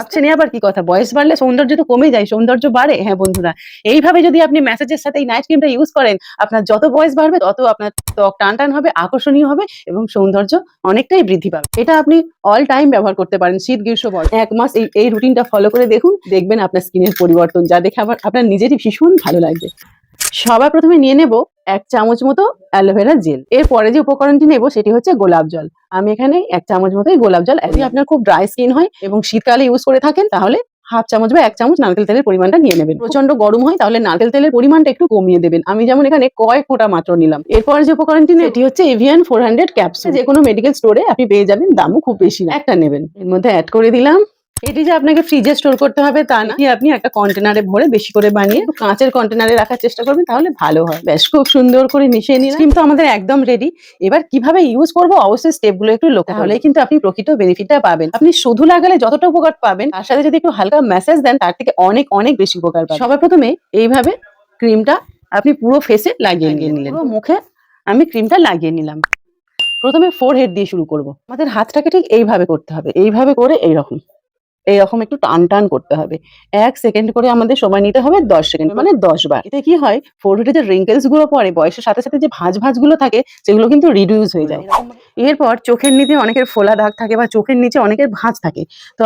ভাবছেন এ আবার কি কথা? বয়স বাড়লে সৌন্দর্য তো কমে যায়, সৌন্দর্য বাড়ে। হ্যাঁ বন্ধুরা, এইভাবে যদি আপনি মেসেজের সাথে এই নাইট ক্রিমটা ইউজ করেন, আপনার যত বয়স বাড়বে, তত আপনার ত্বক টান টান হবে, আকর্ষণীয় হবে এবং সৌন্দর্য অনেকটাই বৃদ্ধি পাবে। এটা আপনি অল টাইম ব্যবহার করতে পারেন, শীত, গ্রীষ্ম বল এক মাস এই এই রুটিনটা ফলো করে দেখুন, দেখবেন আপনার স্কিনের পরিবর্তন, যা দেখে আবার আপনার নিজেরই ভীষণ ভালো লাগবে। সবার প্রথমে নিয়ে নেব এক চামচ মতো অ্যালোভেরা জেল এরপরে যে উপকরণটি নেব সেটি হচ্ছে গোলাপ জল। আমি এখানে এক চামচ মতোই গোলাপ জল। যদি আপনার খুব ড্রাই স্কিন হয় এবং শীতকালে ইউজ করে থাকেন তাহলে হাফ চামচ বা এক চামচ নারকেল তেলের পরিমাণটা নিয়ে নেবেন। প্রচণ্ড গরম হয় তাহলে নারকেল তেলের পরিমাণটা একটু কমিয়ে দেবেন। আমি যেমন এখানে কয়েক ফোঁটা মাত্র নিলাম। এরপর যে উপকরণটি নেই এটি হচ্ছে এভিয়ান ফোর হান্ড্রেড ক্যাপসুল যে কোনো মেডিকেল স্টোরে আপনি পেয়ে যাবেন দামও খুব বেশি। না একটা নেবেন। এর মধ্যে অ্যাড করে দিলাম। এটি যে আপনাকে ফ্রিজে স্টোর করতে হবে তা না। আপনি একটা কন্টেনারে ভরে বেশি করে বানিয়ে কাঁচের কন্টেনারে রাখার চেষ্টা করবেন তাহলে ভালো হয়। বেশ খুব সুন্দর করে মিশিয়ে নিলাম। কিন্তু আমাদের একদম রেডি এবার কীভাবে ইউজ করব? অবশ্যই স্টেপগুলো একটু লক্ষ্য হলে কিন্তু আপনি প্রকৃত বেনিফিটটা পাবেন। আপনি শুধু লাগালে যতটা উপকার পাবেন তার সাথে যদি একটু হালকা মেসেজ দেন তার থেকে অনেক অনেক বেশি উপকার পাবেন। সবার প্রথমে এইভাবে ক্রিমটা আপনি পুরো ফেসে লাগিয়ে নিয়ে নিলেন পুরো মুখে আমি ক্রিমটা লাগিয়ে নিলাম। প্রথমে ফোর হেড দিয়ে শুরু করব। আমাদের হাতটাকে ঠিক এইভাবে করতে হবে। এইভাবে করে এইরকম। এইরকম একটু টান টান করতে হবে। এক সেকেন্ড করে আমাদের সময় নিতে হবে দশ সেকেন্ড মানে দশ বার। এতে কি হয় ফোরহেডে যে রিঙ্কেলসগুলো পরে বয়সের সাথে সাথে যে ভাঁজ ভাঁজগুলো থাকে সেগুলো কিন্তু রিডিউস হয়ে যায়। এরপর চোখের নিচে অনেকের ফোলা দাগ থাকে বা চোখের নিচে অনেকের ভাঁজ থাকে। তো